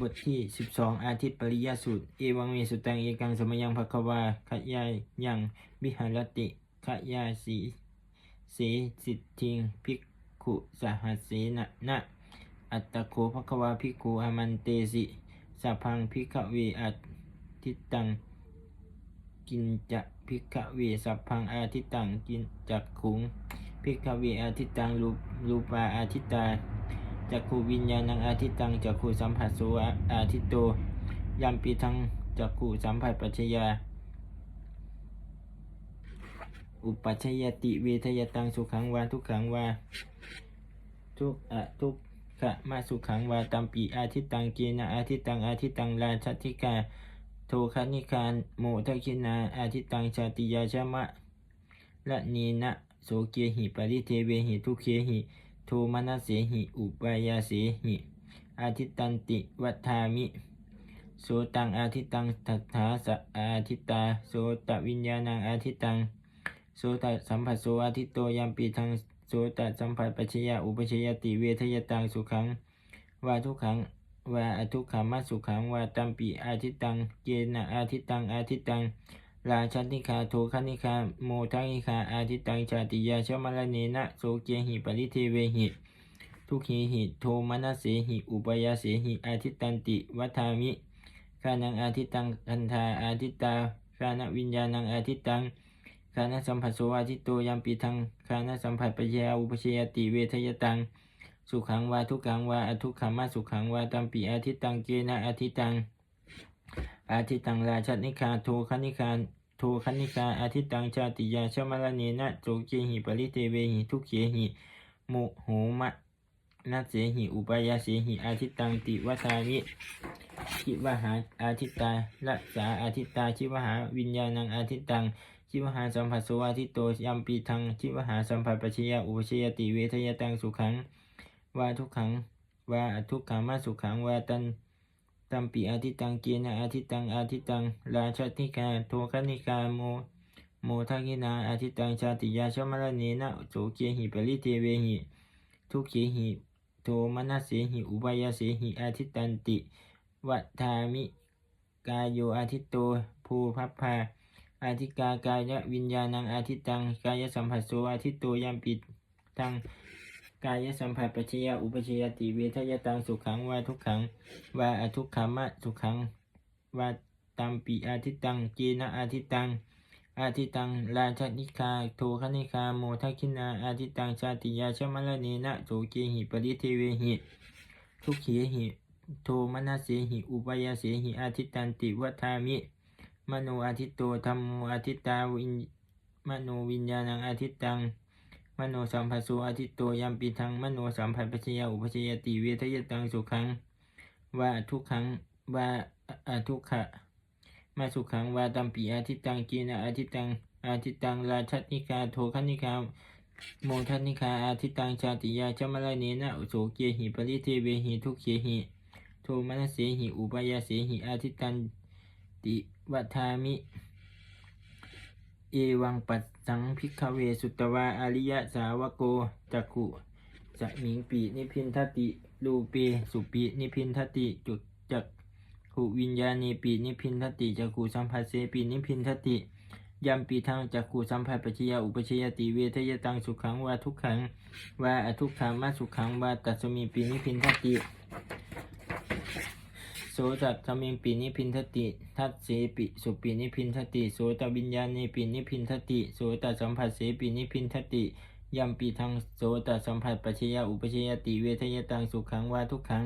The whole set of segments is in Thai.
บทที่ 12 อาทิตย์ปริยสูตร เอวังเมสุตังเอกังสมยังภควาขยายยังวิหารติขยาสีเสสิทธิงภิกขุสหัสเสนะนะ อัตตโคภควาภิกขุอามันเตสิสัพังภิกขเวอาทิตตัง กินจะภิกขเวสัพพังอาทิตตังกินจักขุงภิกขเวอาทิตตังรูรูปาอาทิตตา จักขูวิญญาณังอาทิตตังจักขูสัมผัสโสอาทิตโตยัมปีทังจักขูสัมผัสปัจจยา อุปัชยติเวทยตังสุขังวาทุกขังวาทุกอะทุกขะมาสุขังวาตัมปีอาทิตตังเกนะอาทิตตังอาทิตตังราชัติกาโทคานิคานโมทคินาอาทิตตังชาติยาชมะละนีนะโสเกหิปริเทเวหิทุเคหิ โทมนัสเสหิ อุปายาเสหิ อาทิตตันติวัฏฐามิ โสตังอาทิตตังทัฏฐาสะอาทิตตา โสตวิญญาณังอาทิตตัง โสตสัมผัสโสอาทิตโตยัมปีทัง โสตสัมผัสปัจจยาอุปชยติเวทยตังสุขัง วาทุกขังวาอทุกขามัสุขังวาตัมปีอาทิตตัง เกนะอาทิตตังอาทิตตัง ราชติคาโทคนิคาโมทันิคาอาทิตตังชาติยาชมลเนนะโสเกหิปริเทเวหิทุกหิหิโทมนัสเสหิอุปยาเสหิอาทิตตันติวัฏามิกานังอาทิตตังคันธาอาทิตตาคานวิญญาณังอาทิตตังคานสัมผัสโสอาทิตโตยัมปีทังคานสัมผัสปยาอุปเชยติเวทยตัง สุขังวาทุกขังวาอทุกขามาสุขังวาตัมปีอาทิตตังเจนะอาทิตตัง อาทิตตังราชนิคาโทคณิคาโทคณิคาอาทิตตังชาติยาชมลเนนะโจเกหิปริเทเวหิทุเขหิโมโหมะนัสเสหิอุปยาเสหิอาทิตตังติวัฏามิชิวหาอาทิตตาละสาอาทิตตาชิวหาวิญญาณังอาทิตตังชิวหาสัมผัสโสอาทิตโตยัมปีทังชิวหาสัมผัสปัจจยาอุปชยติเวทยตังสุขังวาทุกขังวาทุกขามาสุขังวาตัน ตัมปีอาทิตังเกนะอาทิตังอาทิตังราชนิกาโทคณิกาโมโมทักินาอาทิตังชาติยาชมรเนนะโสเกหิปริเทเวหิทุกเขหิโทมนัสเสหิอุปายาเสหิอาทิตันติวัฏฐามิกายโยอาทิตโตภูพัพพาอาทิกากายวิญญาณังอาทิตังกายสัมผัสโสอาทิตโตยัมปิดตัง กายสัมผัสปัจจยาอุปชยติเวทยตังสุขังวาทุกขังวาอทุกขามะสุขังวาตัมปีอาทิตตังเกนะอาทิตตัง อาทิตตังราชนิคาโทคณิคาโมทัคินาอาทิตตังชาติยาชมลเนนะโสเกหิปริเทเวหิทุกเขหิโทมนัสเสหิอุปยาเสหิอาทิตตันติวัฏามิ มโนอาทิตโตธรรมโมอาทิตตาวิญมโนวิญญาณังอาทิตตัง มโนสัมผัสโสอาทิตโตยัมปีทังมโนสัมผัสปัจจยาอุปชยติเวทยตังสุขังว่าทุกขังว่าอาทุกขะมาสุขังว่าตัมปีอาทิตตังกีนะอาทิตตังอาทิตตังราชนิกาโทคณิกาโมทันิกาอาทิตตังชาติยาจมลเนนะโสเกหิปริเทเวหิทุกเขหิโทมนเสหิอุปยาเสหิอาทิตตันติวัฏามิ เอวังปัสสังพิกเวสุตวาอริยสาวโกจักขุจะมิงปีนิพินทติรูเปสุปีนิพินทติจุดจักขุวิญญาณีปีนิพินทติจักขุสัมผัสเสปีนิพินทติยัมปีทางจักขุสัมผัสปัจจยาอุปชยติเวทยตังสุขังวาทุกขังวาอทุกขามาสุขังวาตัสมีปีนิพินทติ โสตัสมิงปีนิพินทติทัตเสปิสุปีนิพินทติโสตวิญญาณีปีนิพินทติโสตสัมผัสเสปีนิพินทติยัมปีทังโสตสัมผัสปัจจยาอุปชยติเวทยตังสุขังวาทุกขัง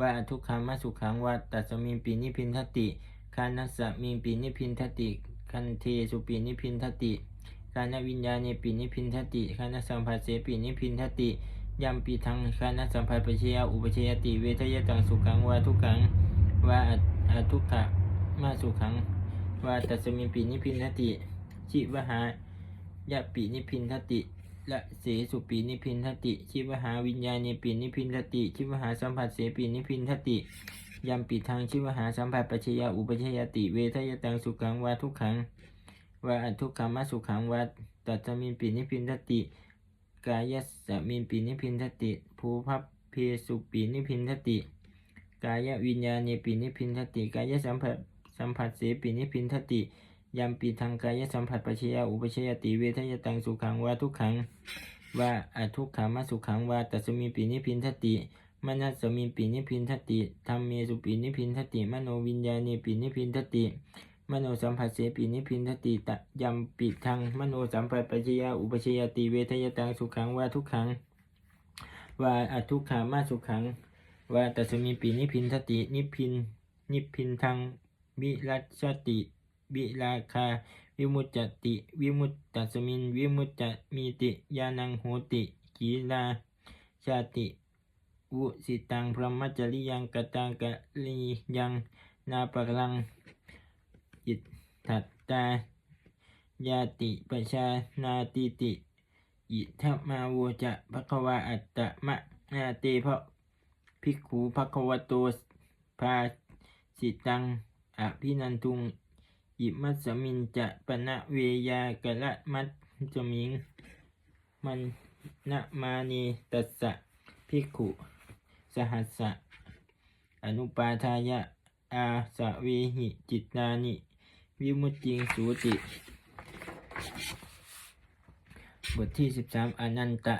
วาทุกขังมาสุขังวาตัสมิงปีนิพินทติคานัสสมิงปีนิพินทติคันเทสุปีนิพินทติคานวิญญาณีปีนิพินทติคานสัมผัสเสปีนิพินทติยัมปีทังคานสัมผัสปัจจยาอุปชยติเวทยตังสุขังวาทุกขัง ว่าอทุกขะมาสุขัง ว่าตัสมิปีนิพินทติ ชิวหายะปีนิพินทติละเสสุปีนิพินทติ ชิวหาวิญญาณีปีนิพินทติ ชิวหาสัมผัสเสปีนิพินทติยัมปีทางชิวหาสัมผัสปัจจยาอุปชยติเวทยตังสุขังวาทุกขังวาอทุกขมาสุขังวาตัสมิงปีนิพินทติ กายสมิงปีนิพินทติ ภูพัพเพสุปีนิพินทติ กายวิญญาณเนปินิพินทติกายสัมผัสสัมผัสเสปินิพินทติยามปีทางกายสัมผัสปัจจยาอุปชยติเวทยตังสุขังวาทุกขังวาอทุกขามาสุขังวาตัสมิปินิพินทติมนัสมิปินิพินทติธรรมเมสุปินิพินทติมโนวิญญาณเนปินิพินทติมโนสัมผัสเสปินิพินทติตยามปิทางมโนสัมผัสปัจจยาอุปชยติเวทยตังสุขังวาทุกขังวาอทุกขามาสุขัง ว่าแตัสมีปีนิพินทตินิพิน นิพินทางวิรัชติวิราคา วิมุตจติ วิมุตตัสมิน วิมุตจมีติยานังโหติกีลาชาติอุสิตังพรหมจริยังกตังกะลียังนาปะลังอิทธัตตายาติปชานาติติ อิทัมมาโวจะภควาอัตตมะนาเตเพระ ภิกขุภควโตภาสิตังอภินันทุงอิมัสมินจะปณะเวยากะละมัตจมิง มันนะมานีตัสสะภิกขุสหัสสะอนุปาทายะอาสะเวหิจิตตานิวิมุตติงสูติ บทที่สิบสามอนันตะ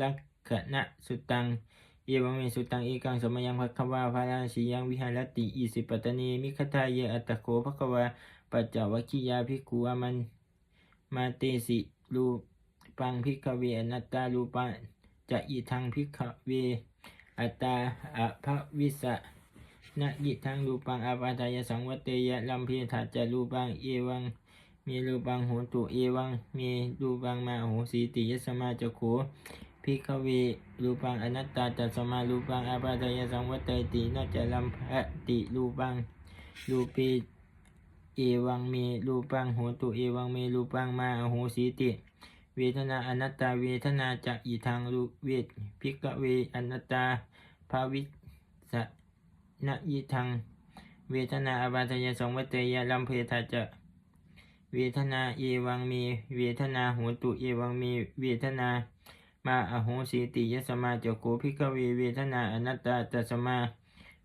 ลักขณะสุตัง เอวังเมสุตังเอกังสมยังภควาภาราสียังวิหารติอิสิปตตนีมิคทายเยอัตโคภควาปัจจวัคคียาภิกขุอามันมาเตสิรูปังพิกเวอนัตตารูปังจะอิทังพิกเวอัตตาอภวิสะนะยิทังรูปังอาปาทายสังวเตยะลัมเพทัจจารูปังเอวังมีรูปังโหตุเอวังมีรูปังมาโหสีติยสมาจโข พิกเวรูปังอนัตตาตัสมารูปังอาปาทายสังวัตเตตินาจะลัมภะติรูปังรูปีเอวังเมรูปังโหตุเอวังเมรูปังมาอโหสีติ เวทนาอนัตตาเวทนาจะอีทางรูเวทพิกเวอนัตตาภาวิสนะยีทางเวทนาอาปาทายสังวัตเตยลัมเพทาจะเวทนาเอวังเมเวทนาโหตุเอวังเมเวทนา มาอโหสิติยสมาจโกภิกขเวเวทนาอนัตตาตสมา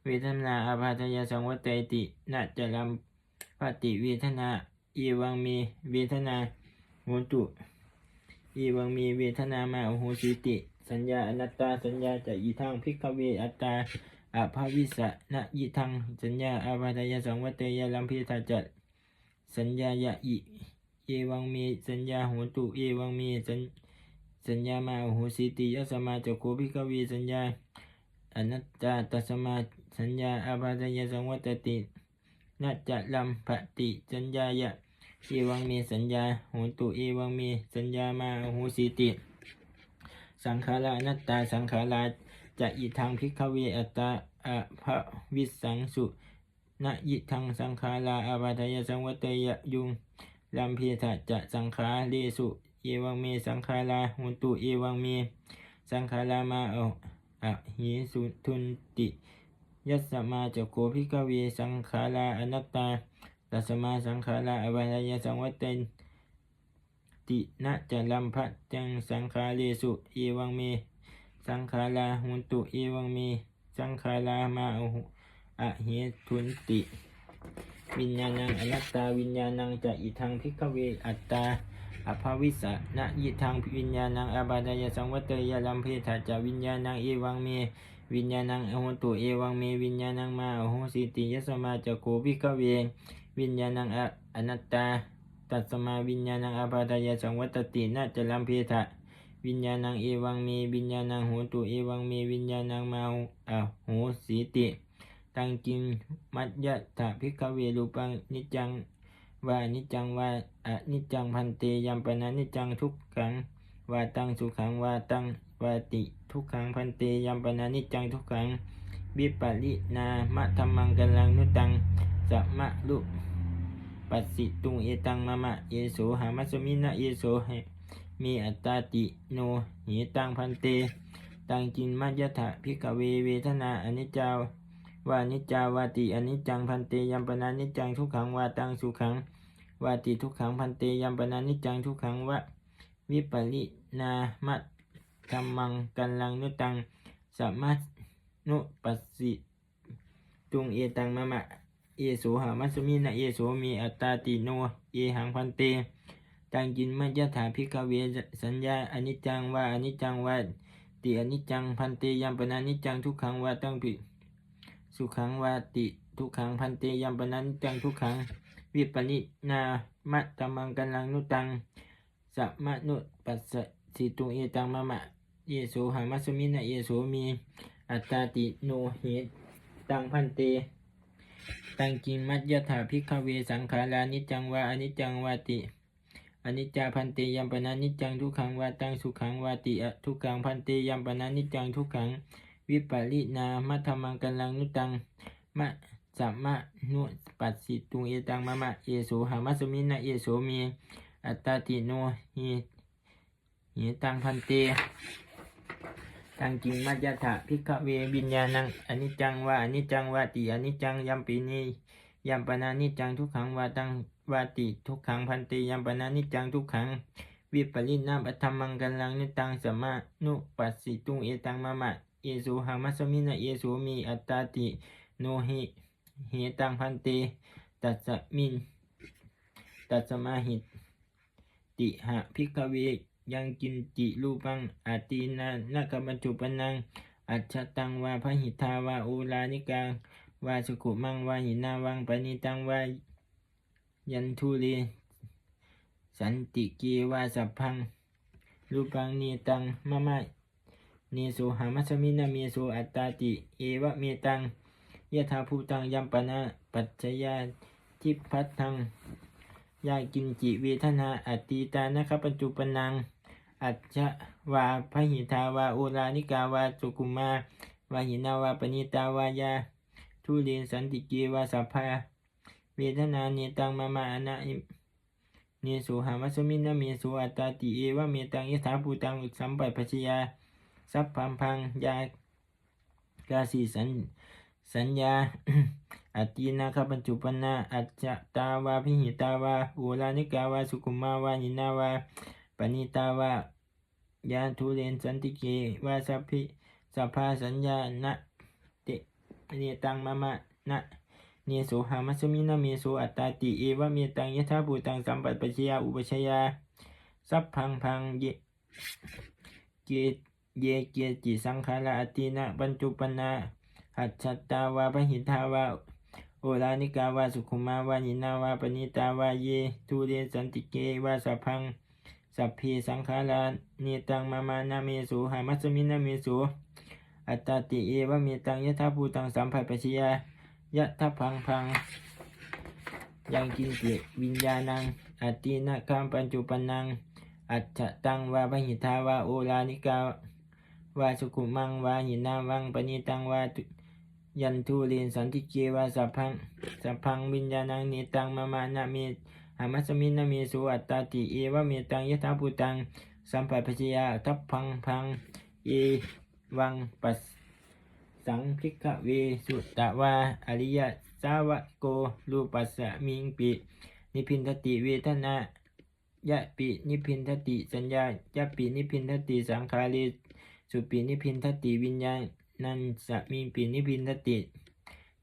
เวทนาอาภาทยสังวตเตตินะจลัมปฏิเวทนาเอวังมีเวทนาโหตุเอวังมีเวทนามาอโหสิติ สัญญาอนัตตาสัญญาจะอีทางภิกขเวอัตตาอาภาวิสะนะอีทางสัญญาอาภาทยสังวเตยลัมพิทาจัตสัญญายะอิเอวังมีสัญญาโหตุเอวังมีสัญ สัญญามาโอโหสิติยสมาจโคภิกวีสัญญาอนัตตาตัสมาสัญญาอาบาทยสังวัตตินัจจะลัมภติสัญญายะเอวังมีสัญญาโหตุเอวังมีสัญญามาโอโหสิติ สังขารานัตตาสังขาราจะอิทางพิกเวอัตตาอภวิสังสุนะยิทังสังขาราอาบาทยสังวัตยยุงลัมพีทะจะสังขาเรสุ เอวังเมสังขาราหุนตุเอวังเมสังขารามาเอาอะหิสุทุนติยัสมาจโกภิกเวสังขาราอนัตตาตัสมาสังขาราอวัยสังวัตเตนตินะจะลัมภะจังสังขาเรสุเอวังเม สังขาราหุนตุเอวังเม สังขารามาเอาอะหิทุนติ วิญญาณังอนัตตาวิญญาณังจะอิทังพิกเวอัตตา อภวิสะนะยิทังวิญญาณังอาบาดายสังวัตเตยลัมเพถาจาวิญญาณังเอวังเม วิญญาณังอโหตุเอวังเม วิญญาณังมาอโหสิติยสมาจโกภิกเว วิญญาณังอะอนัตตา ตัสมาวิญญาณังอาบาดายสังวัตตินะจลัมเพถะวิญญาณังเอวังเม วิญญาณังโหตุเอวังเม วิญญาณังมาอโหสิติ ตังกินมัจยะถาภิกขเวรูปังนิจัง ว่านิจังว่าอะนิจังพันเตยัมปนานิจังทุกขังว่าตังสุขังว่าตังวาติทุกขังพันเตยัมปนานิจังทุกขังวิปรินามะธรรมังกัลังนุตังสัมมะลุปัสสิตุงเอตังมะมะเยโสหามัสมินะเยโสเหมีอัตตาติโนหิตังพันเต ตังกินมัจยะถาภิกเวเวทนาอนิจจา ว่านิจาวาติอนิจจังพันเตยัมปนานิจจังทุกขังวาตังสุขังวาติทุกขังพันเตยัมปนานิจจังทุกขังวะวิปรินามะธรรมังกันลังนุตังสัมมานุปัสสิตุงเอตังมะมะเอโสหามัสมินะเอโสมีอัตตาติโนเอหังพันเตตังกินมัจยถาพิกเวสัญญาอนิจจังว่าอนิจจังว่าติอนิจจังพันเตยัมปนานิจจังทุกขังว่าตั้งปิ สุขังวาติ ทุกขังพันเตยัมปนานิจังทุกขัง วิปนินามะตมังกันลังนุตังสัมมนุปัสสิตุงเอตังมะมะเยโสหามัสมินะเยโสมี อัตตาติโนเหตตังพันเต ตังกินมัจยถาพิกเวสังขารานิจังวาอนิจังวาติอนิจจาพันเตยัมปนานิจังทุกขังวาตังสุขังวาติทุกขังพันเตยัมปนานิจจังทุกขัง วิปรินามัทธมังกัลังนุตังมะสัมมะนุปัสสิตุงเอตังมะมะเยโสหามัสมินะเยโสมีอัตตาติโนหิหิตังพันเตตังกิงมัจยถะพิกเววิญญาณังอนิจจังวาอนิจจังวาติอนิจจังยัมปีนียัมปนานิจจังทุกขังวาตังวาติทุกขังพันเตยัมปนานิจจังทุกขังวิปริณนาปัธรรมังกัลังนิตังสมะนุปัสสิตุงเอตังมะมะ เยสุหามัสมินะเยสุมีอัตตาติโนหิเหตังพันเตตัสมินตัสมาหิตติหะพิกเวยังกินจิรูปังอาตีนานักบัญจุปนัง อัจฉตังวาพหิทาวาโอลานิกังวาสุขุมังวาหินาวังปณิตังวายันทุเรสันติเกวาสัพพังรูปังเนตังมะมะ เนโสหามัสมินาเมโสอัตตาติ เอวะเมตังยะธาภูตังยัมปนาปัจจยาทิพัทธังยากินจิเวทนาอัตตีตานะคะปัจจุปนัง อัจฉวาพหิทาวาโอลานิกาวาสุกุมาวาหินาวาปณิตาวายาทุเรนสันติเกวาสัพพาเวทนาเนตังมามานะเนสุหามัสมินะเมสุอัตตาติเอวะเมตังยะถาภูตังสัมปัปปชยา สัพพัมพังยากาสีสัญสัญญาอตีนาคปัญจุปนาอัจตาวาพิหิตาวาโอลานิกาวาสุกุมาวาหินาวาปณิตาวายาทุเรนสันติเกวาสัพพิสัพพาสัญญานะเตเนตังมะมะนะเนโสหามัสมินะเมโสอัตตาติเอวะเมตังยะธาภูตังสัมปัปปชยาอุปชยาสัพพังพังเยเก เยเกจิสังขาราอตินะปัญจุปนาหัตถตาวาพหิทาวาโอลานิกาวาสุขุมาวานินาวาปณิตาวาเยทุเรสันติเกวาสัพพังสัพเพสังขาราเนตังมามานาเมสุหามัสมินาเมสุอัตติเอวะเมตังยะธาภูตังสัมภัยปชยายะทะพังพังยังกินติวิญญาณังอตินะคัมปัญจุปนังอัจฉตังวาพหิทาวาโอลานิกา วาสุกุมังวาหินาวังปณิตังวายันทุเรนสันติเกวาสัพพังสัพพังวิญญาณังเนตังมามานาเมหามัสมินามีสุอัตตาติเอวะเมตังยะถาภูตังสัมปัปชยาทัพพังพังเอวังปัสสังคิกะเวสุตตะวาอริยสาวะโกรูปัสสะมิงปินิพินทติเวทนายะปินิพินทติสัญญายะปินิพินทติสังขาริ สุปินิพินทติวิญญาณนันสะมิงปินิพินทติ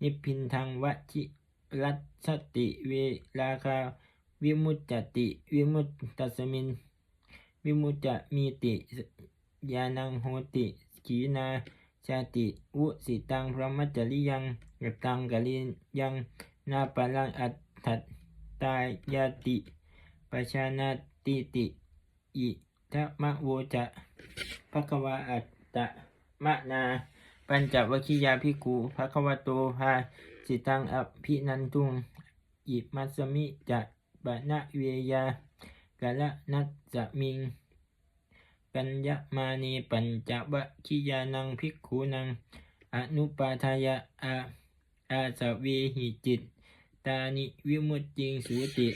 นิพินทังวชิรัสติเวราคาวิมุตจติวิมุตตัสมิน วิมุตจะมีติยานังโหติขีนาชาติอุสิตังพระมัจจริยังกตังกะลิยังนาปลังอัตถัตตายาติปชานาติติอิ ทะมะโวจะภควาอัตตะมะนาปัญจวัคคียาภิกขุภควโตภาสิตังอภินันตุงอิมัสมิจะบะนะเวยากะละนัสสะมิงกัญญมานีปัญจวะคิยานังภิกขุนังอนุปาทายะอาอาสเวหิจิต ตานิวิมุตติงสุติ